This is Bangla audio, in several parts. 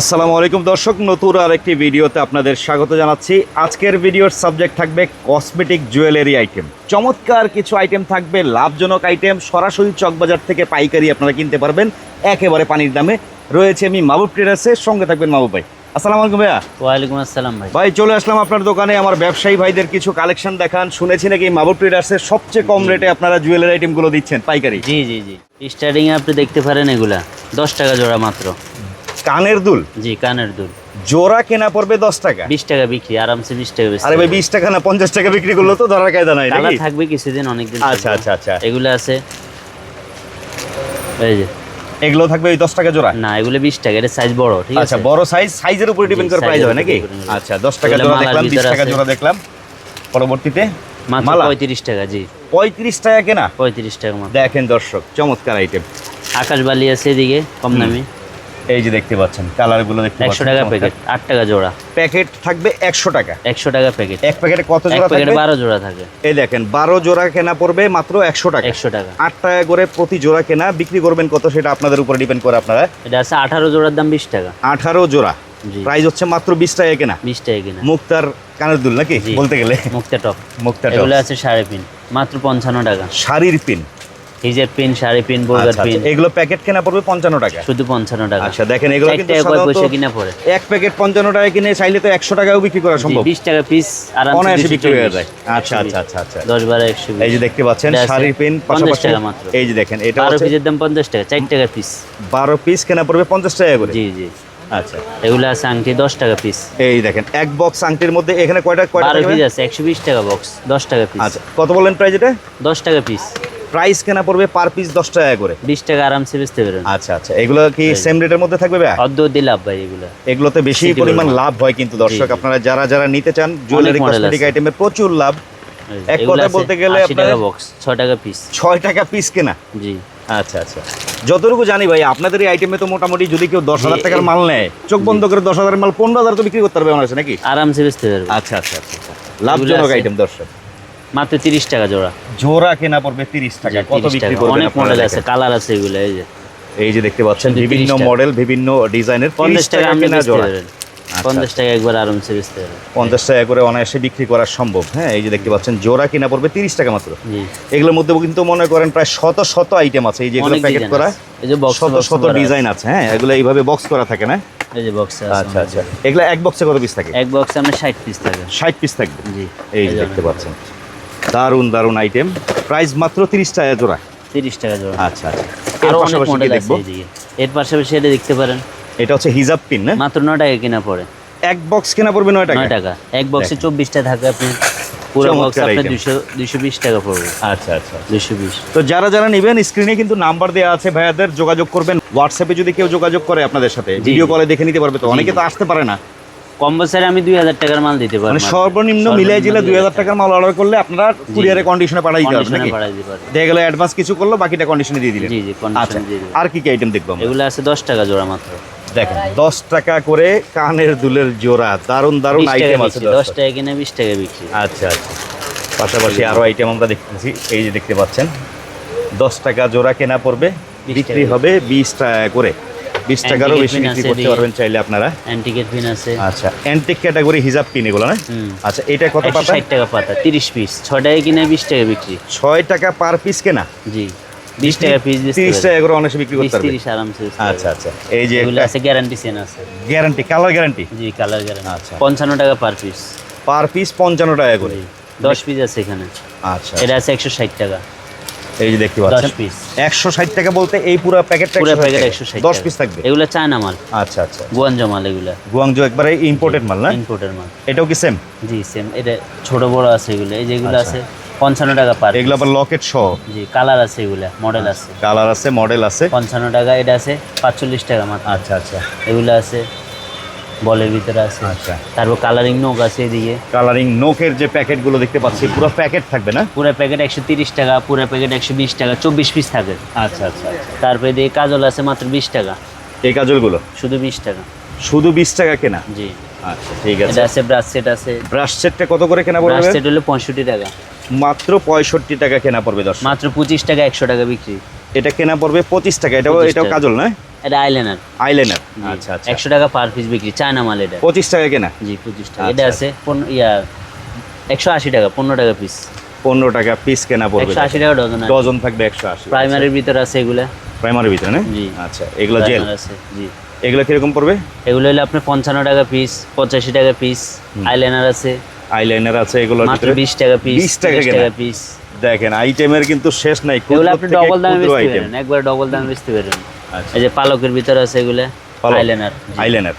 আসসালামু আলাইকুম দর্শক নতুন আর একটি ভিডিওতে আপনাদের স্বাগত জানাচ্ছি। আজকের ভিডিওর সাবজেক্ট থাকবে কসমেটিক জুয়েলারি আইটেম। চমৎকার কিছু আইটেম থাকবে লাভজনক আইটেম সরাসরি চকবাজার থেকে পাইকারি আপনারা কিনতে পারবেন। একেবারে পানির দামে রয়েছে আমি মাহবুব ট্রেডার্সের সঙ্গে থাকবেন মাহবুব ভাই। আসসালামু আলাইকুম ভাইয়া। ওয়ালাইকুম আসসালাম ভাই। ভাই চলে আসলাম আপনার দোকানে। আমার ব্যবসায়ী ভাইদের কিছু কালেকশন দেখান। শুনেছি নাকি মাহবুব ট্রেডার্সের সবচেয়ে কম রেটে আপনারা জুয়েলারি আইটেমগুলো দিচ্ছেন পাইকারি? জি জি জি। স্টার্টিং এ আপনি দেখতে পারেন এগুলা। দশ টাকা জোড়া মাত্র। কানের দুল? জি কানের দুল। জোড়া কেনা পড়বে দশ টাকা। বিশ টাকা বিক্রি আরামসে বিশ টাকা আরে ভাই বিশ টাকা না পঞ্চাশ টাকা বিক্রি করল তো ধরার কায়দা নাই কালার থাকবে কিছুদিন অনেকদিন আচ্ছা আচ্ছা আচ্ছা। এগুলো আছে। এই যে। এগুলো থাকবে ওই দশ টাকা জোড়া? না এগুলো বিশ টাকা এটা সাইজ বড় ঠিক আচ্ছা আছে? বড় সাইজ সাইজের উপরে ডিপেন্ড করে প্রাইস হয় নাকি? আচ্ছা দশ টাকা জোড়া দেখলাম বিশ টাকা জোড়া দেখলাম। পরবর্তীতে মালা? পঁয়ত্রিশ টাকা জি। পঁয়ত্রিশ টাকা কেনা? পঁয়ত্রিশ টাকা দেখেন দর্শক চমৎকার আইটেম আকাশ বালি আছে এদিকে কম দামি। এই যে দেখতে পাচ্ছেন কালারগুলো দেখতে একশো টাকা প্যাকেট আট টাকা জোড়া। প্যাকেট থাকবে একশো টাকা। একশো টাকা প্যাকেট এক প্যাকেটে কত জোড়া প্যাকেটে থাকবে? বারো জোড়া থাকে। এই দেখেন বারো জোড়া কেনা পড়বে মাত্র একশো টাকা। একশো টাকা। আট টাকা করে প্রতি জোড়া কেনা বিক্রি করবেন কত সেটা আপনাদের উপর ডিপেন্ড করে আপনারা। এটা আছে আঠারো জোড়ার দাম বিশ টাকা। আঠারো জোড়া। জি। প্রাইস হচ্ছে মাত্র বিশ টাকা কেনা। বিশ টাকা কিনা। মুক্তার কানের দুল নাকি বলতে গেলে? মুক্তা টপ মুক্তার এগুলো আছে সাড়ে পিন মাত্র পঞ্চান্ন টাকা। শাড়ির পিন হিজের পিন শাড়ি পিন বোরগার আচ্ছা, পিন। আচ্ছা, এগুলো প্যাকেট কেনা পড়বে পঞ্চান্ন টাকা? শুধু পঞ্চান্ন টাকা। আচ্ছা দেখেন এগুলো কিন্তু পয়সা কিনা পড়ে। এক প্যাকেট পঞ্চান্ন টাকা কিনে চাইলে তো একশো টাকাও বিক্রি করা সম্ভব। বিশ টাকা পিস অনায়াসে বিক্রি হয়ে যায়। আচ্ছা আচ্ছা আচ্ছা আচ্ছা। দশ বারো একশো এই যে দেখতে পাচ্ছেন শাড়ির পিন পঞ্চাশ পাশাপাশি টাকা মাত্র। এই যে দেখেন এটা বারো পিসের দাম পঞ্চাশ টাকা চার টাকা পিস বারো পিস কেনা পড়বে পঞ্চাশ টাকা করে? জি জি। আচ্ছা। এগুলো আংটি দশ টাকা পিস এই দেখেন এক বক্স আংটির মধ্যে এখানে কয়টা কয়টা পিস আছে একশো বিশ টাকা বক্স দশ টাকা পিস আচ্ছা কত বলেন প্রাইস এটা? দশ টাকা পিস প্রাইস কেনা পড়বে পার পিস দশ টাকা করে। বিশ টাকা আরামসে বেচতে পারেন আচ্ছা আচ্ছা। এগুলো কি। সেম রেটের মধ্যে থাকবে ভাই? অর্ধ লাভ ভাই এগুলো। এগুলোতে বেশি পরিমাণ লাভ হয় কিন্তু দর্শক। আপনারা যারা যারা নিতে চান জুয়েলারি কসমেটিক আছে। আইটেমের প্রচুর লাভ। এক কথা বলতে গেলে 80 টাকা বক্স ছয় টাকা পিস ছয় টাকা পিস কেনা। জি। আচ্ছা আচ্ছা। যতটুকু জানি ভাই আপনাদের এই আইটেমে তো মোটামুটি যদি কেউ দশ হাজার টাকার মাল নেয় চোখ বন্ধ করে দশ হাজারের মাল পনেরো হাজার তো বিক্রি করতে পারবে আমার নাকি? আরামসে বেচতে পারবে। আচ্ছা আচ্ছা আচ্ছা। আচ্ছা। লাভজনক আইটেম দর্শক। মাত্র তিরিশ টাকা জোড়া। জোড়া কেনা পড়বে তিরিশ টাকা। কত বিক্রি। করবেন অনেক মডেল আছে কালার আছে এগুলো এই যে। এই যে দেখতে পাচ্ছেন বিভিন্ন মডেল বিভিন্ন ডিজাইনের পঞ্চাশ টাকা আপনি কেনা জোড়া। পারেন আচ্ছা, পঞ্চাশ টাকা একবার আরামসে বেচতে পারেন পঞ্চাশ টাকা করে অনায়াসে বিক্রি করা সম্ভব। হ্যাঁ এই যে দেখতে পাচ্ছেন জোড়া কিনা পড়বে তিরিশ টাকা মাত্র। এগুলোর মধ্যে কিন্তু মনে করেন প্রায় শত শত আইটেম আছে এই যেগুলো অনেক প্যাকেট করা। এই যে বক্স শত শত ডিজাইন আছে। হ্যাঁ এগুলো এইভাবে বক্স করা থাকে না? এই যে বক্স আচ্ছা আচ্ছা। এগুলো এক বক্সে কত পিস থাকে? এক বক্সে আমরা ষাট পিস থাকে। ষাট পিস থাকবে। জি। এই যে দেখতে পাচ্ছেন। দারুণ দারুণ আইটেম প্রাইস মাত্র তিরিশ টাকা জোড়া। তিরিশ টাকা জোড়া। আচ্ছা আচ্ছা। এর আরও অনেক মডেল দেখব? এর পাশাপাশি এটা দেখতে পারেন। এটা হচ্ছে হিজাব পিন না? মাত্র নয় টাকা কিনা পড়ে। এক বক্স কেনা পড়বে নয় টাকা? নয় টাকা। এক বক্সে। চব্বিশটা থাকে আপনি। পুরো বক্স আপনার। দুশো দুশো বিশ টাকা পড়বে। আচ্ছা আচ্ছা দুশো বিশ। তো যারা যারা নেবেন স্ক্রিনে কিন্তু নাম্বার দেওয়া আছে ভাইয়াদের যোগাযোগ করবেন। হোয়াটসঅ্যাপে যদি কেউ যোগাযোগ করে আপনাদের সাথে ভিডিও কলে দেখে নিতে পারবে তো। অনেকে তো আসতে পারে না। কম বছরে আমি দুই হাজার টাকার মাল দিতে পারব। মানে সর্বনিম্ন মিলিয়ে জিলে দুই হাজার টাকার মাল অর্ডার করলে আপনারা কুরিয়ারে কন্ডিশনে পাঠাই দিতে পারবেন নাকি? দেখা গেলো অ্যাডভান্স কিছু করল বাকিটা কন্ডিশনে দিয়ে দিলেন। জি জি আচ্ছা কন্ডিশন দিয়ে দেবো আর কি কি আইটেম দেখব এগুলো আছে দশ টাকা জোড়া মাত্র। দেখেন দশ টাকা করে কানের দুলের জোড়া দারুণ দারুণ আইটেম আছে বিক্রি দশ দশ টাকা কিনে বিশ টাকা বিক্রি। আচ্ছা আচ্ছা। পাশাপাশি আরও আইটেম আমরা দেখতেছি এই যে দেখতে পাচ্ছেন দশ টাকা জোড়া কেনা পড়বে বিক্রি। হবে বিশ টাকা করে। বিশ টাকারও বেশি বিক্রি করতে। পারবেন চাইলে আপনারা। অ্যান্টিকেট পিন আছে। আচ্ছা অ্যান্টিক ক্যাটাগরি হিজাব পিন এগুলো না? আচ্ছা এটা কত পাতা? ষাট টাকা পাতা তিরিশ পিস ছয় টাকা কিনে বিশ টাকা বিক্রি। ছয় টাকা পার পিস কেনা? জি। বিশ টাকা পিস তিরিশ টাকা করে অনেকে বিক্রি করতে পারবে তিরিশ আরামসে আচ্ছা আচ্ছা। এই যে আছে গ্যারান্টি সেন আছে। গ্যারান্টি কালার গ্যারান্টি জি কালার গ্যারান্টি আচ্ছা। পঞ্চান্ন টাকা পার পিস পার পিস পঞ্চান্ন টাকা করে। দশ পিস আছে এখানে। আচ্ছা এটা আছে একশো ষাট টাকা। এই যে দেখতে পাচ্ছেন পিস একশো ষাট টাকা বলতে এই পুরো প্যাকেটটা পুরো প্যাকেট একশো ষাট দশ পিস থাকবে? এগুলো চায়না মাল। আচ্ছা আচ্ছা। গুয়াঞ্জো মাল এগুলো। গুয়াংজো একবারে ইম্পোর্টেড মাল না? ইম্পোর্টের মাল। এটাও কি সেম জি সেম এটা ছোট বড় আছে এগুলো। এই যেগুলো আচ্ছা। আছে পঞ্চান্ন টাকা পার এগুলো আবার লকেট সহ? জি কালার আছে এগুলো মডেল আছে। কালার আছে মডেল আছে। পঞ্চান্ন টাকা এটা আছে পাঁচচল্লিশ টাকা মাত্র। আচ্ছা আচ্ছা। এগুলো আছে বলের ভিতরে আছে। আচ্ছা। তারপর কালারিং নোক আছে এদিকে। কালারিং নোকের যে প্যাকেটগুলো দেখতে পাচ্ছি পুরো প্যাকেট থাকবে না? পুরো প্যাকেট একশো তিরিশ টাকা পুরো প্যাকেট একশো বিশ টাকা চব্বিশ পিস থাকে। আচ্ছা আচ্ছা আচ্ছা। তারপরে দিয়ে কাজল আছে মাত্র বিশ টাকা। এই কাজলগুলো? শুধু বিশ টাকা। শুধু বিশ টাকা কেনা? জি। আচ্ছা ঠিক আছে। এটা আছে ব্রাশ সেট আছে। ব্রাশ সেটটা কত করে কেনা ব্রাশ সেট হলো পঁয়ষট্টি টাকা। মাত্র পঁয়ষট্টি টাকা কেনা পড়বে দশ মাত্র পঁচিশ টাকা একশো টাকা বিক্রি। এটা কেনা পড়বে পঁচিশ টাকা। এটাও এটাও কাজল না এটা আইলাইনার আইলাইনার আচ্ছা আচ্ছা। একশো টাকা পার পিস বিক্রি চায়না মাল এটা। পঁচিশ টাকা কেনা? জি পঁচিশ টাকা। আচ্ছা, এটা আছে পনেরো ইয়া একশো আশি টাকা পনেরো টাকা পিস পনেরো টাকা পিস কেনা পড়বে একশো আশি টাকা ডজন ডজন থাকবে একশো আশি। প্রাইমারির ভিতরে আছে এগুলা। প্রাইমারি ভিতরে না? জি। আচ্ছা এগুলো জেল আছে জি। এগুলো কীরকম পড়বে? এগুলো হলে আপনার পঞ্চান্ন টাকা পিস পঁচাশি টাকা পিস আইলাইনার আছে। আইলাইনার আছে এগুলোর মাত্র বিশ টাকা পিস 20 টাকা পিস দেখেন আইটেমের কিন্তু শেষ নাই। এগুলো আপনি ডবল দামে বেচতে পারেন একবার ডবল দামে বেচতে পারেন। আচ্ছা এই যে পালকের ভিতরে আছে এগুলা আইলাইনার আইলাইনার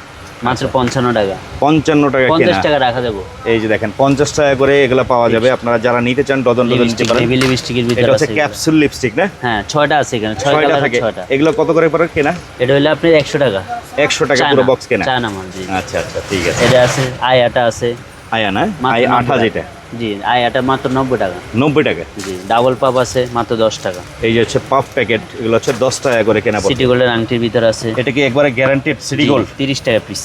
মাত্র পঞ্চান্ন টাকা। পঞ্চান্ন টাকা পঞ্চাশ টাকা রাখা যাব। এই যে দেখেন পঞ্চাশ টাকা করে এগুলো পাওয়া যাবে। আপনারা যারা নিতে চান ডজন ডজন নিতে পারেন বেবি লিপস্টিকের ভিতরে আছে। ক্যাপসুল লিপস্টিক না? হ্যাঁ ছয়টা আছে এখানে ছয় ছয়টা থাকে। ছয়টা। এগুলো কত করে পরে কেনা? এটা হলে আপনার একশো টাকা। একশো টাকা পুরো বক্স কেনা। চায়না মাল আচ্ছা আচ্ছা ঠিক আছে। এটা আছে আয়াটা আছে। আয়া না আই নব্বই আঠা যেটা জি আয়াটা মাত্র নব্বই টাকা। নব্বই টাকা? জি ডাবল পাপ আছে মাত্র দশ টাকা। এই যে হচ্ছে পাফ প্যাকেট এগুলো হচ্ছে দশ টাকা করে কেনা সিটি গোল্ডের আংটির ভিতরে আছে। এটা কি একবারে গ্যারান্টিড সিটি গোল্ড তিরিশ টাকা পিস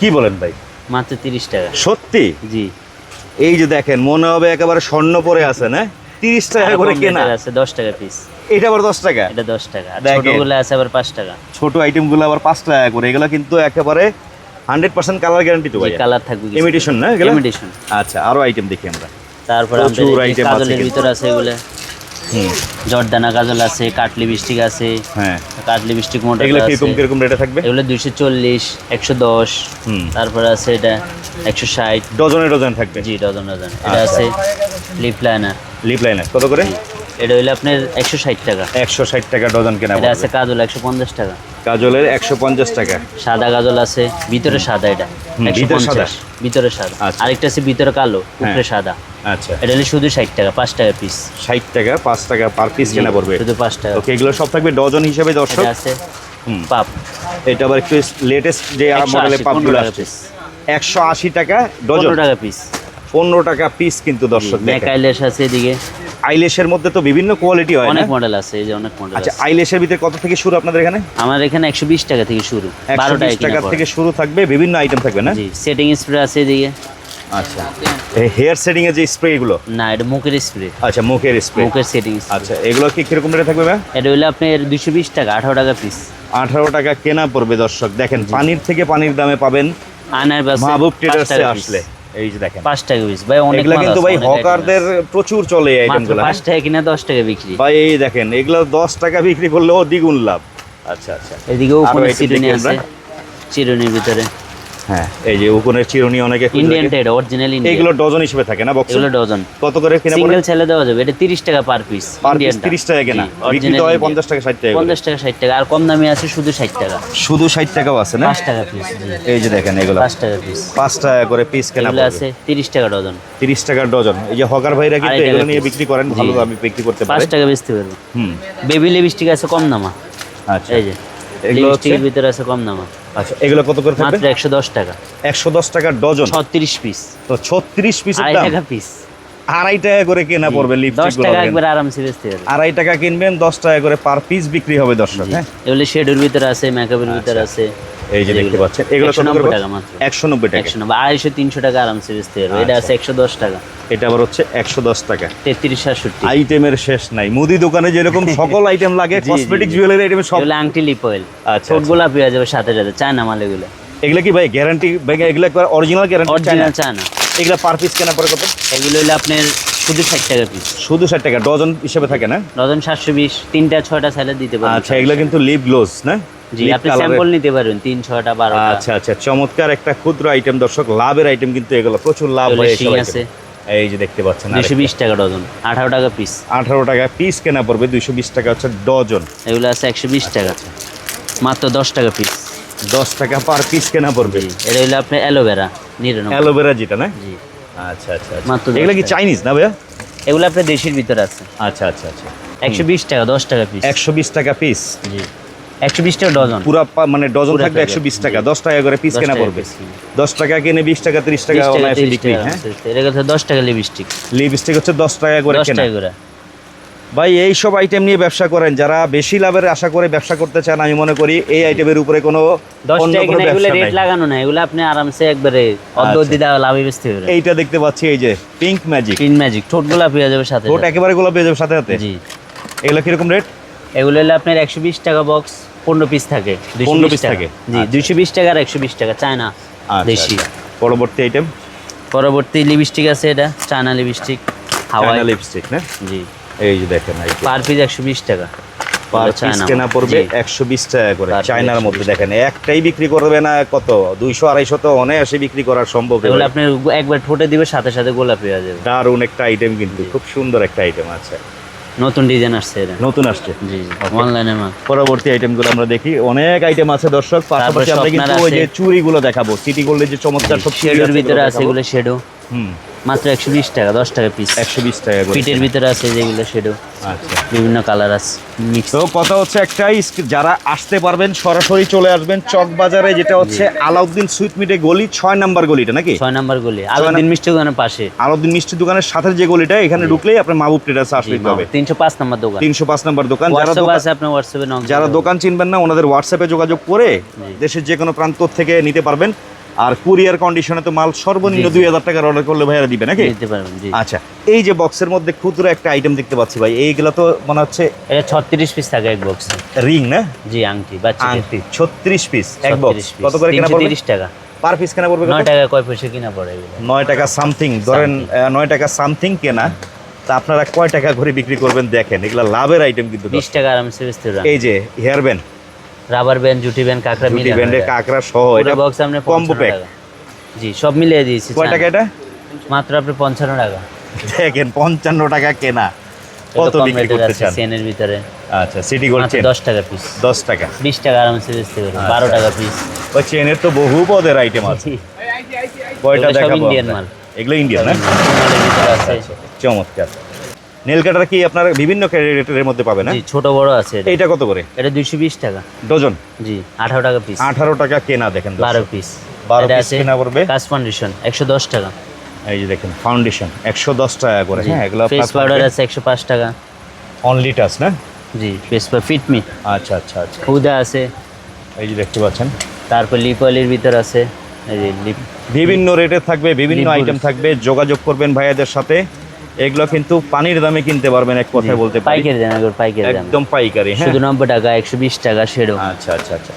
কি বলেন ভাই? মাত্র তিরিশ টাকা। সত্যি? জি। এই যে দেখেন মনে হবে একেবারে স্বর্ণ পরে আছে না? তিরিশ টাকা করে কেনা। আছে দশ টাকা পিস এটা আবার দশ টাকা? এটা দশ টাকা। ছোটগুলো আছে আবার পাঁচ টাকা। ছোট আইটেমগুলো আবার পাঁচ টাকা করে। এগুলো কিন্তু একেবারে হান্ড্রেড পার্সেন্ট কালার গ্যারান্টি তো কালার থাকবে ইমিটেশন না Imitation। আচ্ছা আরও আইটেম দেখি আমরা। তারপর প্রচুর আছে কাজলের। ভিতরে আছে এগুলো। জর্দানা কাজল আছে কাট লিপস্টিক আছে হ্যাঁ। কাট লিপস্টিক মোটা এগুলো কীরকম কীরকম রেটে থাকবে? এগুলো দুইশো চল্লিশ একশো দশ। হুম। তারপরে আছে এটা একশো ষাট। ডজনে ডজন থাকবে। জি ডজন ডজন। এটা আচ্ছা। আছে লিপ লাইনার লিপ লাইনার কত করে? এটা হইলে আপনার একশো ষাট টাকা। একশো ষাট টাকা ডজন কেনা এটা আছে কাজল একশো পঞ্চাশ টাকা। একশো পঞ্চাশ টাকা। সাদা গাজল আছে ভিতরে সাদা এটা। ভিতরে সাদা? ভিতরে সাদা। আচ্ছা। আরেকটা আছে ভিতরে কালো উপরে হ্যাঁ। সাদা। আচ্ছা। এটা হলে শুধু ষাট টাকা পাঁচ টাকা পিস ষাট টাকা পাঁচ টাকা পার পিস কেনা পড়বে। শুধু পাঁচ টাকা। ওকে এগুলো সব থাকবে ডজন হিসেবে দর্শক? আছে। পাপ। এটা আবার একটু লেটেস্ট যে 180, মডেলের পাপগুলো 15 আসছে। একশো আশি টাকা ডজন। টাকা পিস পনেরো টাকা পিস কিন্তু দর্শক। ম্যাকাইলেস আছে এদিকে। আইলেশের মধ্যে তো বিভিন্ন কোয়ালিটি হয় অনেক মডেল আছে এই যে অনেক মডেল আচ্ছা আইলেশের ভিতরে কত থেকে শুরু আপনাদের এখানে? আমার এখানে একশো বিশ টাকা থেকে শুরু একশো বারো বিশ টাকা টাকা থেকে শুরু থাকবে বিভিন্ন আইটেম থাকবে না? জি সেটিং স্প্রে আছে এদিকে। আচ্ছা হেয়ার সেটিং এর যে স্প্রে এগুলো? না এটা মুখের স্প্রে আচ্ছা মুখের স্প্রে মুখের সেটিং আচ্ছা এগুলো কি কীরকম রেটে থাকবে ভাই এটা হইলে আপনার দুশো বিশ টাকা আঠারো টাকা পিস আঠারো টাকা কেনা পড়বে দর্শক। দেখেন পানির থেকে পানির দামে পাবেন আনার বাসে মাহবুব ট্রেডার্সে আসলে। এই যে দেখেন। পাঁচ টাকা পিস। ভাই অনেক এগুলা কিন্তু ভাই হকারদের প্রচুর চলে এই আইটেমগুলো 5 টাকা কিনা দশ টাকা বিক্রি। ভাই এই দেখেন এগুলা দশ টাকা বিক্রি করলেও দ্বিগুণ লাভ। আচ্ছা আচ্ছা। এদিকেও উপরে item আছে। চিরুনির ভিতরে। হ্যাঁ। এই যে উকুনের চিরুনি অনেকে ইন্ডিয়ান টেড অরিজিনাল ইন্ডিয়ান এগুলো ডজন হিসেবে থাকে না বক্স এগুলো ডজন। কত করে কিনা সিঙ্গেল ছেলে দেওয়া যাবে। এটা তিরিশ টাকা পার পিস পার পিস টাকা কেনা। বিক্রি হয় টাকা ষাট টাকা করে। পঞ্চাশ টাকা ষাট টাকা। আর কম দামি আছে শুধু ষাট টাকা। শুধু ষাট টাকাও আছে না? পাঁচ টাকা পিস এই যে দেখেন এগুলো। পাঁচ টাকা পিস পাঁচ টাকা করে পিস কেনা এগুলো আছে তিরিশ টাকা ডজন। তিরিশ টাকার ডজন। এই যে হকার ভাইরা কিন্তু এগুলো নিয়ে বিক্রি করেন। ভালো দামে বিক্রি করতে পারে। টাকা বেচতে পারব। হুম। বেবি লিপস্টিক আছে কম দামা। আচ্ছা। এই যে। এগুলো লিপস্টিকের ভিতরে আছে কম দামা আচ্ছা এগুলো কত করে থাকবে? মাত্র একশো দশ টাকা। একশো দশ ডজন? ছত্রিশ পিস তো ছত্রিশ পিস আড়াই দাম? টাকা পিস আড়াই টাকা করে কেনা পড়বে লিপস্টিক টাকা একবার আরামসে বেচতে পারবে। আড়াই টাকা কিনবেন দশ টাকা করে পার পিস বিক্রি হবে দর্শক হ্যাঁ? এগুলো শেডের ভিতরে আছে মেকআপের ভিতরে আছে। এই যে দেখতে পাচ্ছেন এগুলো কত করে টাকা মাত্র। একশো নব্বই টাকা। একশো নব্বই আড়াইশো তিনশো টাকা আরামসে বেচতে পারবে এটা আচ্ছা। আছে একশো দশ টাকা। এটা আবার হচ্ছে একশো দশ টাকা। তেত্রিশ সাতষট্টি। আইটেমের শেষ নাই। মুদি দোকানে যেরকম সকল আইটেম লাগে কসমেটিক জুয়েলারি আইটেম সব এগুলো আংটি লিপ অয়েল আচ্ছা, ছোটগুলা পেয়ে যাবে সাথে সাথে চায়না মাল এগুলো। এগুলো কি ভাই গ্যারান্টি ভাই এগুলো একবার অরিজিনাল গ্যারান্টি অরিজিনাল চায়না। এগুলো পার পিস কেনা পরে কত? এগুলো হলো আপনার শুধু ষাট টাকা পিস শুধু ষাট টাকা ডজন হিসেবে থাকে না? ডজন সাতশো বিশ তিনটা ছয়টা সাইলে দিতে পারবেন আচ্ছা এগুলো কিন্তু লিপ গ্লোজ না? জি আপনি স্যাম্পল নিতে আচ্ছা আচ্ছা চমৎকার একটা ক্ষুদ্র আইটেম দর্শক লাভের আইটেম কিন্তু এগুলো প্রচুর লাভ হয় এইসব আছে। এই যে দেখতে পাচ্ছেন দুশো বিশ টাকা ডজন টাকা পিস টাকা পিস কেনা পড়বে দুইশো বিশ টাকা হচ্ছে ডজন। এগুলো আছে একশো বিশ টাকা। মাত্র দশ টাকা পিস দশ টাকা পার পিস কেনা পড়বে। এটা হলো আপনার অ্যালোভেরা অ্যালোভেরা যেটা না? জি। আচ্ছা আচ্ছা আচ্ছা। মাত্র এগুলো কি চাইনিজ না ভাইয়া? এগুলো আপনার দেশের ভিতরে আছে। আচ্ছা আচ্ছা আচ্ছা। একশো বিশ টাকা দশ টাকা পিস একশো বিশ টাকা পিস জি। একশো বিশ টাকা ডজন। পুরা মানে ডজন থাকবে একশো বিশ টাকা। দশ টাকা করে পিস কেনা পড়বে। দশ টাকা কিনে বিশ টাকা তিরিশ টাকা অনায়াসে বিক্রি হ্যাঁ? দশ টাকা লিপস্টিক লিপস্টিক হচ্ছে দশ টাকা করে কেনা। করে। ভাই এই সব আইটেম নিয়ে ব্যবসা করেন যারা বেশি লাভের আশা করে ব্যবসা করতে চান আমি মনে করি এই আইটেমের উপরে কোনো রেট লাগানো না এগুলো আপনি আরামসে একবারে আচ্ছা। লাভে বেচতে পারবেন এইটা দেখতে পাচ্ছি এই যে পিঙ্ক ম্যাজিক গ্রিন ম্যাজিক ঠোঁটগুলা পেয়ে যাবে সাথে ঠোঁট একেবারে গোলাপ পেয়ে যাবে সাথে সাথে? জি। এগুলো কীরকম রেট এগুলো হলো আপনার একশো বিশ টাকা বক্স পনেরো পিস থাকে 15 220 পিস থাকে? জি আচ্ছা। দুইশো বিশ টাকা আর একশো বিশ টাকা চায়না আচ্ছা, দেশি। আচ্ছা। পরবর্তী আইটেম পরবর্তী লিপস্টিক আছে এটা চায়না লিপস্টিক হাওয়াই। লিপস্টিক না? জি। এই যে দেখেন পার পিস একশো বিশ টাকা। পার পিস কেনা পড়বে একশো বিশ টাকা করে। চায়নার মধ্যে দেখেন একটাই বিক্রি করবে না কত? দুইশো আড়াইশো তো অনায়াসে বিক্রি করা সম্ভব এগুলো আপনি একবার ঠোঁটে দিবে সাথে সাথে গোলাপি হয়ে যাবে। দারুণ একটা আইটেম কিন্তু খুব সুন্দর একটা আইটেম আছে নতুন ডিজাইন আসছে এটা। নতুন আসছে। জি অনলাইনে মাল পরবর্তী আইটেমগুলো আমরা দেখি। অনেক আইটেম আছে দর্শক পাশাপাশি আমরা কিন্তু ওই যে চুরিগুলো দেখাবো। সিটি গোল্ডের যে চমৎকার সব শেডের ভিতরে আছে এগুলো শেডো হুম। মাত্র একশো বিশ টাকা দশ টাকা পিস একশো বিশ টাকা ফিটের ভিতরে আছে যেগুলো শেডো আচ্ছা। বিভিন্ন কালার আছে তো কথা হচ্ছে একটাই যারা আসতে পারবেন সরাসরি চলে আসবেন চক বাজারে যেটা হচ্ছে আলাউদ্দিন সুইট মিটে গলি ছয় নাম্বার গলিটা নাকি? ছয় নাম্বার গলি আলাদিন মিষ্টি দোকানের পাশে। আলাউদ্দিন মিষ্টি দোকানের সাথে যে গলিটা এখানে ঢুকলেই আপনার মাহবুব ট্রেডার্স আসতে হবে তিনশো পাঁচ নাম্বার দোকান। তিনশো পাঁচ নাম্বার দোকান। যারা দোকান- আছে আপনার হোয়াটসঅ্যাপে যারা দোকান চিনবেন না ওনাদের হোয়াটসঅ্যাপে যোগাযোগ করে দেশের যে কোনো প্রান্ত থেকে নিতে পারবেন। আর কুরিয়ার কন্ডিশনে তো মাল সর্বনিম্ন। দুই হাজার টাকার অর্ডার করলে ভাইয়ারা দিবে নাকি? পারবেন আচ্ছা এই যে বক্সের মধ্যে ক্ষুদ্র একটা আইটেম দেখতে পাচ্ছি ভাই এইগুলো তো মনে হচ্ছে এটা ছত্রিশ পিস থাকে এক বক্সে রিং না? জি আংটি বাচ্চা আংটি ছত্রিশ পিস এক বক্স কত করে কেনা পড়বে? তিরিশ টাকা। পার পিস কেনা পড়বে? নয় টাকা কয় পয়সা কিনা পড়ে নয় টাকা সামথিং ধরেন নয় টাকা সামথিং কেনা তা আপনারা কয় টাকা করে বিক্রি করবেন দেখেন এগুলো লাভের আইটেম কিন্তু বিশ টাকা আরামসে এই যে হেয়ার ব্যান্ড রাবার ব্যান্ড জুটি ব্যান্ড কাঁকড়া মিলে ব্যান্ডের কাঁকড়া সহ এটা বক্স আপনি কম্বো প্যাক জি সব মিলিয়ে দিয়েছি কয় টাকা এটা? মাত্র আপনি পঞ্চান্ন টাকা। দেখেন পঞ্চান্ন টাকা কেনা। কত বিক্রি করতে চান? চেনের ভিতরে। আচ্ছা সিটি গোল্ড চেন দশ টাকা পিস দশ টাকা। বিশ টাকা আরামসে বেচতে পারেন আচ্ছা, বারো টাকা পিস ওই চেনের তো বহু পদের আইটেম আছে। কয়টা দেখাবো আমরা? মাল। এগুলো ইন্ডিয়ান না? আছে। চমৎকার। নেল কাটার কি আপনার বিভিন্ন রেটের মধ্যে পাবেন জি ছোট বড় আছে এটা। কত করে? এটা দুইশো বিশ টাকা। ডজন? জি আঠারো টাকা পিস আঠারো টাকা কেনা দেখেন। বারো পিস বারো পিস কেনা পড়বে? কাজ ফাউন্ডেশন একশো দশ টাকা। এই যে দেখেন ফাউন্ডেশন একশো দশ টাকা করে হ্যাঁ এগুলো ফেস পাউডার আছে একশো পাঁচ টাকা। অনলি টাচ না? জি ফেস পাউডার ফিটমি আচ্ছা আচ্ছা আচ্ছা। হুদা আছে। এই যে দেখতে পাচ্ছেন। তারপর লিপ অয়েলের ভিতর আছে। এই যে লিপ বিভিন্ন রেটে থাকবে বিভিন্ন আইটেম থাকবে। যোগাযোগ করবেন ভাইয়াদের সাথে। এগুলো কিন্তু পানির দামে কিনতে পারবেন এক কথায় বলতে পাইকারি দাম এগুলো পাইকারি দাম। একদম পাইকারি হ্যাঁ। শুধু নব্বই টাকা একশো বিশ টাকা সেরো আচ্ছা আচ্ছা আচ্ছা।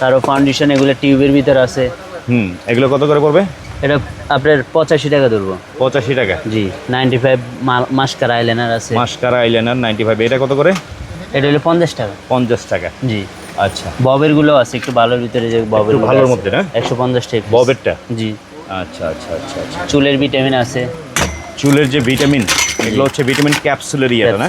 তারও ফাউন্ডেশন এগুলো টিউবের ভিতর আছে। হুম এগুলো কত করে পড়বে? এটা আপনার পঁচাশি টাকা ধরবো। পঁচাশি টাকা? জি নাইনটি ফাইভ মাস্কার আইলাইনার আছে। মাস্কারা আইলাইনার নাইনটি ফাইভ এটা কত করে? এটা হলো পঞ্চাশ টাকা। পঞ্চাশ টাকা। জি। আচ্ছা। ববেরগুলো আছে একটু ভালোর ভিতরে যে ববের ভালোর মধ্যে না? একশো পঞ্চাশ টাকা ববেরটা? জি। আচ্ছা আচ্ছা আচ্ছা আচ্ছা। চুলের ভিটামিন আছে। চুলের যে ভিটামিন এগুলো হচ্ছে ভিটামিন ক্যাপসুলের ইয়েটা না?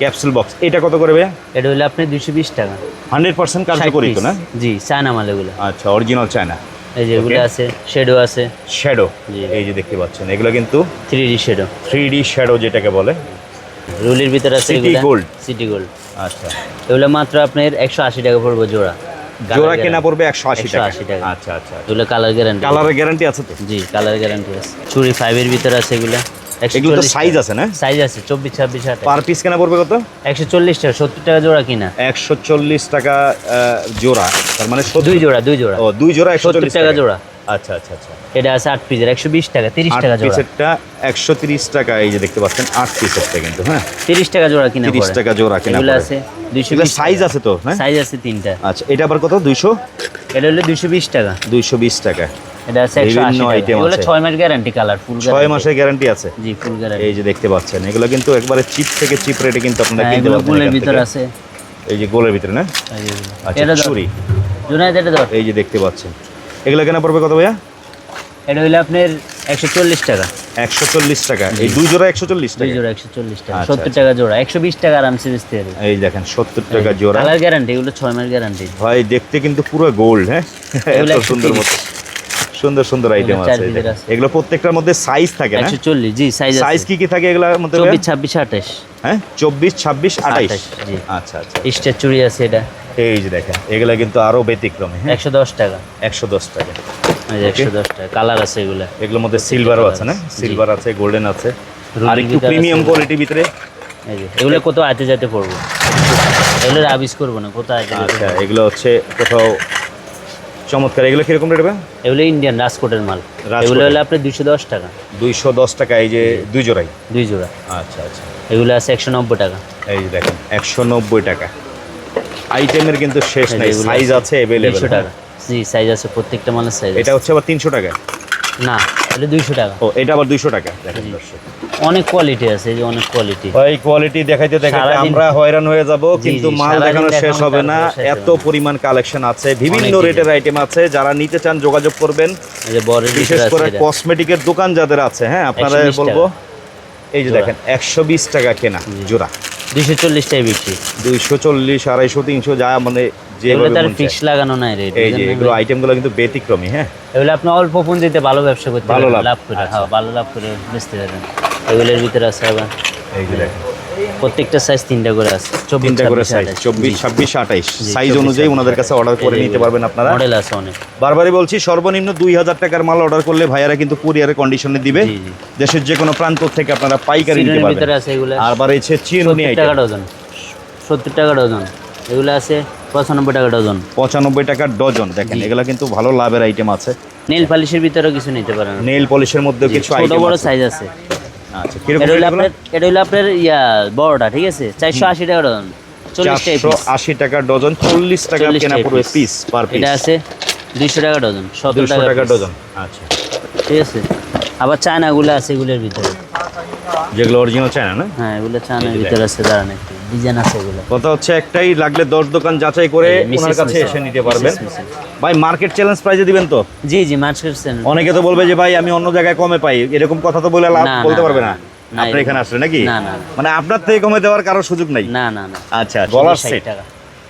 ক্যাপসুল। বক্স। এটা কত করে ভাইয়া? এটা হলো আপনি দুইশো বিশ টাকা। হান্ড্রেড পার্সেন্ট কার্যকরী তো না? জি চায়না মাল এগুলো। আচ্ছা অরিজিনাল চায়না। এই যে এগুলো আছে শেডো আছে। শ্যাডো এই যে দেখতে পাচ্ছেন এগুলো কিন্তু three D shadow three D shadow যেটাকে বলে। রুলির ভিতরে আছে এগুলো। gold। সিটি গোল্ড আচ্ছা। এগুলো মাত্র আপনার একশো আশি টাকা পড়বে জোড়া। জোড়া কেনা পড়বে একশো আশি টাকা। 180 টাকা। আচ্ছা আচ্ছা এগুলো কালার গ্যারান্টি কালারের গ্যারান্টি আছে তো? জি কালার গ্যারান্টি আছে। চুরি ফাইভের ভিতরে আছে এগুলো। এগুলো তো সাইজ আছে না? সাইজ আছে চব্বিশ ছাব্বিশ আট পার পিস কেনা পড়বে কত? একশো চল্লিশ টাকা সত্তর টাকা জোড়া কিনা। একশো চল্লিশ টাকা জোড়া। তার মানে দুই জোড়া দুই জোড়া। ও দুই জোড়া একশো চল্লিশ টাকা জোড়া। আচ্ছা আচ্ছা আচ্ছা। এটা আছে আট পিসের একশো বিশ টাকা তিরিশ টাকা পিসেরটা একশো তিরিশ টাকা এই যে দেখতে পাচ্ছেন আট পিসেরটা কিন্তু হ্যাঁ? তিরিশ টাকা জোড়া কিনা তিরিশ টাকা জোড়া কেনা আছে দুইশো সাইজ আছে তো হ্যাঁ? সাইজ আছে তিনটা। আচ্ছা এটা আবার কত? দুইশো? এটা হলো দুইশো বিশ টাকা। দুইশো বিশ টাকা। এটা আছে একশো আশি বিভিন্ন টাকা এগুলো আছে। ছয় মাস গ্যারান্টি কালার ফুল ছয় মাসের গ্যারান্টি আছে। জি ফুল গ্যারান্টি এই যে দেখতে পাচ্ছেন এগুলো কিন্তু একবারে চিপ থেকে চিপ রেটে কিন্তু আপনারা কিনতে পারবেন এখান ভিতর আছে। এই যে গোলের ভিতরে না। আচ্ছা চুরি জুনাইদ এটা দাও এই যে দেখতে পাচ্ছেন। এগুলো কেনা পড়বে কত ভাইয়া? এটা হলো আপনার একশো চল্লিশ টাকা। একশো চল্লিশ টাকা। এই দুই জোড়া একশো চল্লিশ দুই টাকা জোড়া একশো চল্লিশ টাকা। আচ্ছা, সত্তর আচ্ছা। টাকা জোড়া। একশো বিশ টাকা আরামসে বেচতে এই দেখেন সত্তর টাকা জোড়া। কালার গ্যারান্টি এগুলো ছয় মাস গ্যারান্টি ভাই দেখতে কিন্তু পুরো গোল্ড হ্যাঁ? এত সুন্দর মতো। সুন্দর সুন্দর আইটেম আছে। এগুলো প্রত্যেকটার মধ্যে সাইজ থাকে না? একশো চল্লিশ জি সাইজ সাইজ কি কি থাকে এগুলোর মধ্যে চব্বিশ ছাব্বিশ আঠাশ। হ্যাঁ? চব্বিশ ছাব্বিশ আঠাইশ। 28, জি। আচ্ছা আচ্ছা। স্টার চুড়ি আছে এটা। এই যে দেখেন এগুলো কিন্তু আরও ব্যতিক্রমী হ্যাঁ? একশো দশ টাকা। একশো দশ টাকা। এই যে একশো দশ টাকা কালার আছে এগুলো। এগুলোর মধ্যে সিলভারও আছে না? সিলভার আছে গোল্ডেন আছে। আর একটু প্রিমিয়াম কোয়ালিটির ভিতরে। এই যে এগুলো কত আতে যেতে পড়ব। এগুলো রাবিস করব না কত আতে আচ্ছা এগুলো হচ্ছে কোথাও চমৎকার। এগুলো কীরকম রেট এগুলো ইন্ডিয়ান রাজকোটের মাল। এগুলো হলো আপনার দুইশো দশ টাকা। দুইশো দশ টাকা এই যে দুই জোড়াই? দুই জোড়া। আচ্ছা আচ্ছা। এগুলো আছে একশো নব্বই টাকা। এই যে দেখেন একশো নব্বই টাকা। আইটেমের কিন্তু শেষ নাই সাইজ আছে অ্যাভেলেবেল টাকা। জি সাইজ আছে প্রত্যেকটা মালের সাইজ এটা হচ্ছে আবার তিনশো টাকা? না। এটা দুইশো টাকা। ও এটা আবার দুইশো টাকা দেখেন দর্শক। অনেক কোয়ালিটি আছে এই যে অনেক কোয়ালিটি ভাই কোয়ালিটি দেখাইতে দেখাইতে আমরা হয়রান হয়ে যাব কিন্তু মাল দেখানো শেষ হবে না। এত পরিমাণ কালেকশন আছে বিভিন্ন রেটের আইটেম আছে। যারা নিতে চান যোগাযোগ করবেন। এই যে বরের বিশেষ করে কসমেটিকের দোকান যাদের আছে হ্যাঁ আপনারা বলব। এই যে দেখেন একশো বিশ টাকা কেনা জোড়া। দুইশো চল্লিশ টাকা বিক্রি। দুইশো চল্লিশ আড়াইশো তিনশো যা মানে যেভাবে তার ফিক্স লাগানো নাই রেট এই যে এগুলো আইটেমগুলো কিন্তু ব্যতিক্রমী হ্যাঁ? এগুলো আপনি অল্প পুঁজিতে ভালো ব্যবসা করতে ভালো লাভ। করে হ্যাঁ ভালো লাভ করে বেচতে পারবেন। এগুলোর ভিতরে আছে আবার এই যে দেখেন। প্রত্যেকটা সাইজ তিনটা করে আছে তিনটা করে সাইজ চব্বিশ। ছাব্বিশ আঠাইশ সাইজ অনুযায়ী ওনাদের কাছে অর্ডার করে নিতে পারবেন আপনারা। মডেল আছে অনেক। বারবারই বলছি সর্বনিম্ন দুই হাজার টাকার মাল অর্ডার করলে ভাইয়ারা কিন্তু কুরিয়ারের কন্ডিশনে দিবে। দেশের যে কোনো প্রান্ত থেকে আপনারা পাইকারি নিতে পারবেন। ভিতরে আছে এগুলো। আর বাড়িয়েছে চিরুনি টাকা ডজন সত্তর টাকা ডজন এগুলো আছে পঁচানব্বই টাকা ডজন। পঁচানব্বই টাকার ডজন। দেখেন। এগুলা কিন্তু ভালো লাভের আইটেম আছে। নেল পালিশের ভিতরেও কিছু নিতে পারেন। নেল পলিশের মধ্যে কিছু ছোট বড় সাইজ আছে। আচ্ছা এটা হলো আপনার এটা হলো আপনার ইয়া বড়টা ঠিক আছে? চারশো আশি টাকা ডজন। টাকা চারশো আশি টাকা ডজন চল্লিশ টাকা কেনা পড়বে পিস পার পিস এটা আছে দুইশো টাকা ডজন সতেরো টাকা টাকা ডজন আচ্ছা। ঠিক আছে? আবার চায়নাগুলো আছে এগুলোর ভিতরে। যেগুলো অরিজিনাল চায়না না? হ্যাঁ এগুলো চায়নার ভিতরে আছে দাঁড়ান একটু। ডিজাইন আছে এগুলো। কথা হচ্ছে একটাই লাগলে দশ দোকান যাচাই করে. ওনার কাছে এসে নিতে পারবেন. ভাই মার্কেট চ্যালেঞ্জ প্রাইজে দিবেন তো? জি জি মাছ করছেন অনেকে তো বলবে যে ভাই আমি অন্য জায়গায় কমে পাই। এরকম কথা তো বলে লাভ বলতে পারবে না, আপনি এখানে আসলে নাকি? না, না। মানে আপনার থেকে কমে দেওয়ার কারও সুযোগ নাই। না না না। আচ্ছা গলার 60 সেট টাকা।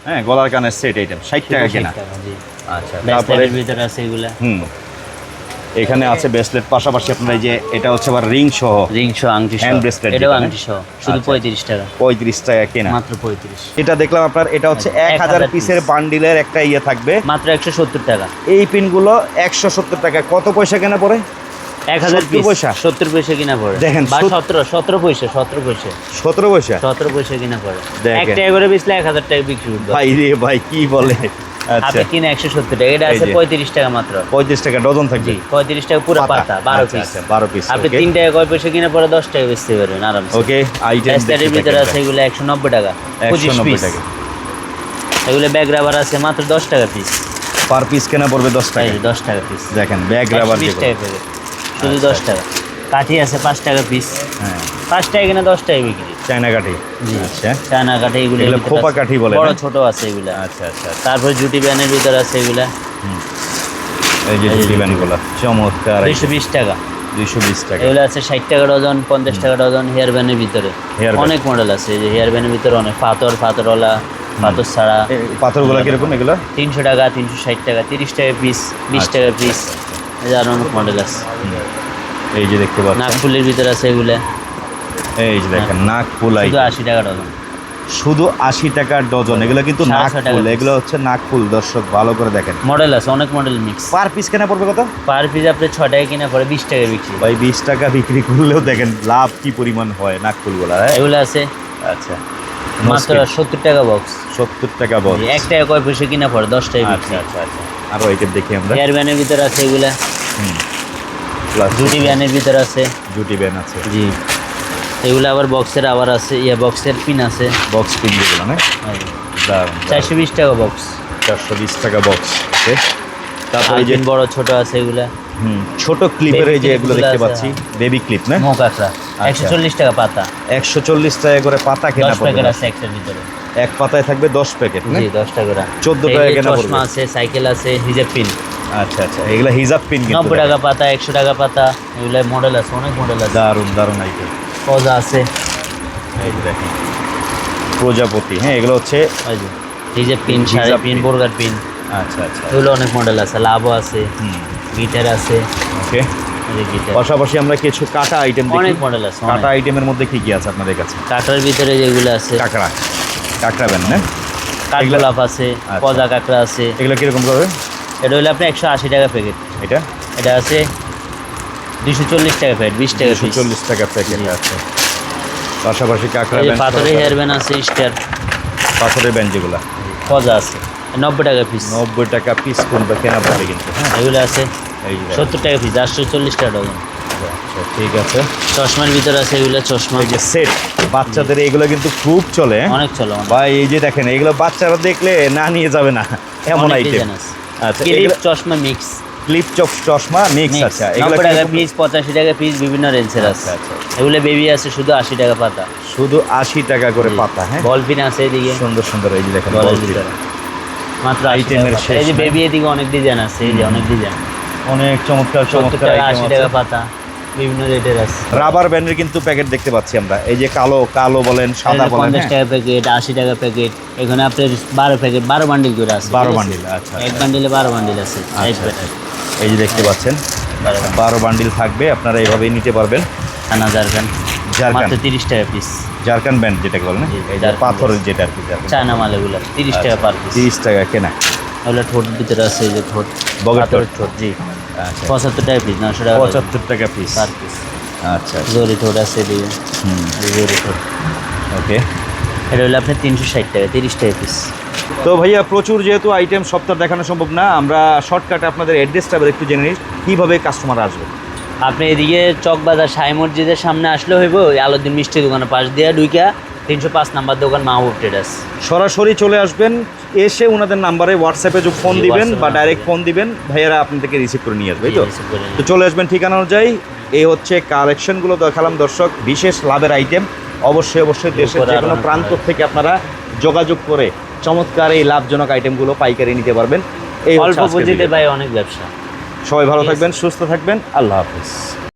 হ্যাঁ গলার কানের সেট আইটেম ষাট টাকা কেনা। 60 টাকা, জি। আচ্ছা তারপরে? ভিতরে আছে এগুলা। হুম। এখানে আছে ব্রেসলেট পাশাপাশি আপনার এই যে এটা হচ্ছে আবার রিং সহ রিং সহ আংটি সহ। bracelet এটাও আংটি সহ। শুধু আচ্ছা। পঁয়ত্রিশ টাকা। পঁয়ত্রিশ টাকা কেনা। মাত্র পঁয়ত্রিশ। এটা দেখলাম আপনার এটা হচ্ছে এক এক হাজার হাজার পিসের বান্ডিলের একটা ইয়ে থাকবে। মাত্র একশো সত্তর টাকা। এই পিনগুলো একশো সত্তর টাকা। কত পয়সা কেনা পড়ে? এক হাজার 70 পিস পয়সা? সত্তর পয়সা কিনা পড়ে। দেখেন, বা সত- সতেরো সতেরো পয়সা সতেরো পয়সা। সতেরো পয়সা? সতেরো পয়সা কিনা পড়ে। দেখেন। এক টাকা করে বেচলে এক হাজার টাকা বিক্রি করবে ভাই রে ভাই কি বলে? আচ্ছা। আপনি কিনে একশো সত্তর টাকা। এটা আছে পঁয়ত্রিশ টাকা মাত্র। পঁয়ত্রিশ টাকা ডজন থাকবে। পঁয়ত্রিশ টাকা পুরো পাতা। বারো পিস বারো পিস আপনি তিন টাকা কয় পয়সা কিনে পরে দশ টাকা বেচতে পারবেন আরামসে। ওকে আইটেম ভিতরে আছে এগুলো একশো নব্বই টাকা পঁচিশ পিস টাকা। এগুলো ব্যাগ রাবার আছে মাত্র দশ টাকা পিস পার পিস কেনা পড়বে দশ টাকা। দশ টাকা পিস দেখেন ব্যাগ রাবার শুধু আচ্ছা, দশ টাকা। কাঠি আছে পাঁচ টাকা পিস হ্যাঁ। পাঁচ টাকা কিনা দশ টাকা বিক্রি। চায়না কাঠি। আচ্ছা। চায়না কাঠি এগুলো খোপা কাঠি বলে বড় ছোট আছে এগুলা। আচ্ছা আচ্ছা। আচ্ছা। তারপর জুটি ব্যানের ভিতরে আছে এগুলা। এই যে এই যে দিবেনগুলো চমৎকার। দুইশো বিশ টাকা। দুইশো বিশ টাকা। এগুলো আছে ষাট টাকা ডজন পঞ্চাশ টাকা ডজন হেয়ার ব্যানের ভিতরে। অনেক মডেল আছে এই যে হেয়ার ব্যানের ভিতরে অনেক। পাথর পাথরওয়ালা পাথর ছাড়া। পাথরগুলো কীরকম এগুলো? তিনশো টাকা তিনশো ষাট টাকা তিরিশ টাকা পিস বিশ আচ্ছা। টাকা পিস এই যে আরও অনেক মডেল আছে। এই যে দেখতে পাচ্ছেন। নাগফুলের ভিতরে আছে এগুলা। এই যে দেখেন নাক ফুল শুধু। আশি টাকা ডজন শুধু আশি টাকার ডজন। এগুলো কিন্তু piece। এগুলো হচ্ছে নাক ফুল দর্শক ভালো করে দেখেন। মডেল আছে অনেক মডেল মিক্স পার পিস কেনা পড়বে কত? পার পিস আপনি ছ টাকা কিনা পরে বিশ টাকা বিক্রি। ভাই বিশ টাকা বিক্রি করলেও দেখেন লাভ কি পরিমাণ হয় নাক ফুলগুলা হ্যাঁ? এগুলো আছে। আচ্ছা। মাত্র সত্তর টাকা বক্স সত্তর টাকা বল এক টাকা কয় পয়সা কিনা পড়ে দশ টাকা বিক্রি। আচ্ছা আচ্ছা। আচ্ছা আরও আইটেম দেখি আমরা। হেয়ার ব্যানের ভিতরে আছে এগুলা। প্লাস জুটি ব্যানের ভিতরে আছে। জুটি ব্যান আছে। জি। এগুলো আবার বক্সের আবার আছে ইয়া বক্সের পিন আছে। বক্স পিন যেগুলো না? চারশো বিশ টাকা বক্স চারশো বিশ টাকা বক্স ওকে তারপরে যে বড় ছোট আছে এগুলা। হুম, ছোট ক্লিপের এই যে এগুলো দেখতে পাচ্ছি বেবি ক্লিপ না? মো কাঁকড়া একশো চল্লিশ টাকা পাতা। একশো চল্লিশ টাকা করে পাতা কেনা প্যাকেট আছে একটার ভিতরে। এক পাতায় থাকবে দশ প্যাকেট জি দশ টাকা 14 টাকা কেনা চশমা আছে সাইকেল আছে হিজেব পিন আচ্ছা আচ্ছা এগুলো হিজাব পিন নব্বই টাকা পাতা একশো টাকা পাতা এগুলো মডেল আছে অনেক মডেল আছে। দারুণ দারুণ আইটেম পজা আছে। এই দেখেন প্রজাপতি হ্যাঁ এগুলো হচ্ছে ওই যে হিজেব পিন শাড়ি পিন বোরগার পিন আচ্ছা আচ্ছা। এগুলো অনেক মডেল আছে লাভও আছে গিটার আছে। ওকে। এই পাশাপাশি আমরা কিছু কাটা আইটেম দেখি। অনেক মডেল আছে কাটা আইটেমের মধ্যে কি কি আছে আপনাদের কাছে? কাঁকড়ার ভিতরে যেগুলো আছে। কাঁকড়া। কাঁকড়া ব্যান না? কাঠগোলাপ আছে আচ্ছা। পজা কাঁকড়া আছে। এগুলো কীরকম করবে এটা হলো আপনার একশো আশি টাকা প্যাকেট এটা? এটা আছে দুশো চল্লিশ টাকা প্যাকেট বিশ টাকা দুশো চল্লিশ টাকা প্যাকেট আছে। পাশাপাশি কাঁকড়া পাথরের হেয়ার ব্যান আছে স্টার। পাথরের ব্যান যেগুলো? পজা আছে। নব্বই টাকা পিস নব্বই টাকা পিস কোনটা কেনা পড়বে কিন্তু হ্যাঁ? এগুলো আছে। সত্তর টাকা পিস আটশো চল্লিশ টাকা ডজন। আচ্ছা ঠিক আছে। চশমার ভিতরে আছে এগুলো চশমা। এই যে সেট বাচ্চাদের এগুলো কিন্তু খুব চলে হ্যাঁ? অনেক চলে ভাই এই যে দেখেন এগুলো বাচ্চারা দেখলে না নিয়ে যাবে না। এমন আইটেম আছে। আচ্ছা ক্লিপ চশমা মিক্স ক্লিপ চক চশমা মিক্স আচ্ছা এগুলো টাকা পিস পঁচাশি টাকা পিস বিভিন্ন রেঞ্জের আছে। আচ্ছা, আচ্ছা। এগুলো বেবি আছে শুধু আশি টাকা পাতা। শুধু আশি টাকা করে পাতা হ্যাঁ? বলফিন আছে এদিকে। সুন্দর সুন্দর এই যে দেখেন মাত্র আইটেমের শেষ এই যে। বেবি এদিকে অনেক ডিজাইন আছে এই যে অনেক ডিজাইন অনেক চমৎকার চমৎকার আশি টাকা পাতা। বিভিন্ন রেটের আছে। রাবার ব্যান্ডের কিন্তু প্যাকেট দেখতে পাচ্ছি আমরা। এই যে কালো কালো বলেন সাদা বলেন পঞ্চাশ হ্যাঁ? টাকা প্যাকেট আশি টাকা প্যাকেট এখানে আপনার বারো প্যাকেট বারো বান্ডিল করে আছে বারো ঠিক আছে? বান্ডিল আচ্ছা এক বান্ডিলে বারো বান্ডিল আছে আচ্ছা, প্যাকেট এই যে দেখতে পাচ্ছেন বারো বান্ডিল থাকবে আপনারা এইভাবেই নিতে পারবেন। খানা জারকান জারকান। মাত্র তিরিশ টাকা পিস জারকান ব্যান্ড যেটাকে বলেন না? পাথরের যেটা আর কি জারকান চায়না মাল এগুলো তিরিশ টাকা পার পিস তিরিশ টাকা কেনা। ওগুলো ঠোঁট ভিতরে আছে এই যে ঠোঁট বগের ঠোঁট। জি। আচ্ছা। পঁচাত্তর টাকা পিস নশো টাকা পঁচাত্তর টাকা পিস পার পিস আচ্ছা জরি ঠোঁট আছে এদিকে। জরি ঠোঁট। ওকে এটা হলো আপনার তিনশো ষাট টাকা তিরিশ টাকা পিস তো ভাইয়া প্রচুর যেহেতু আইটেম সপ্তাহ দেখানো সম্ভব না আমরা শর্টকাটে আপনাদের অ্যাড্রেসটা একটু জেনে নিই কীভাবে কাস্টমার আসবে? আপনি এদিকে চকবাজার সাই মসজিদের সামনে আসলে হইব আলোদ্দিন মিষ্টি দোকানের পাশ দিয়ে ডুইকা তিনশো পাঁচ নাম্বার দোকান মাহবুব ট্রেডার্স সরাসরি চলে আসবেন এসে ওনাদের নাম্বারে হোয়াটসঅ্যাপে যে ফোন দিবেন বা ডাইরেক্ট ফোন দিবেন ভাইয়ারা আপনাদেরকে রিসিভ করে নিয়ে আসবে তো? তো চলে আসবেন ঠিকানা অনুযায়ী এই হচ্ছে কালেকশনগুলো দেখালাম দর্শক বিশেষ লাভের আইটেম অবশ্যই অবশ্যই দেশের যে কোনো প্রান্ত থেকে আপনারা যোগাযোগ করে চমৎকার এই লাভজনক আইটেমগুলো পাইকারি নিতে পারবেন এই অল্প পুঁজিতে ভাই অনেক ব্যবসা। সবাই ভালো থাকবেন সুস্থ থাকবেন আল্লাহ হাফিজ।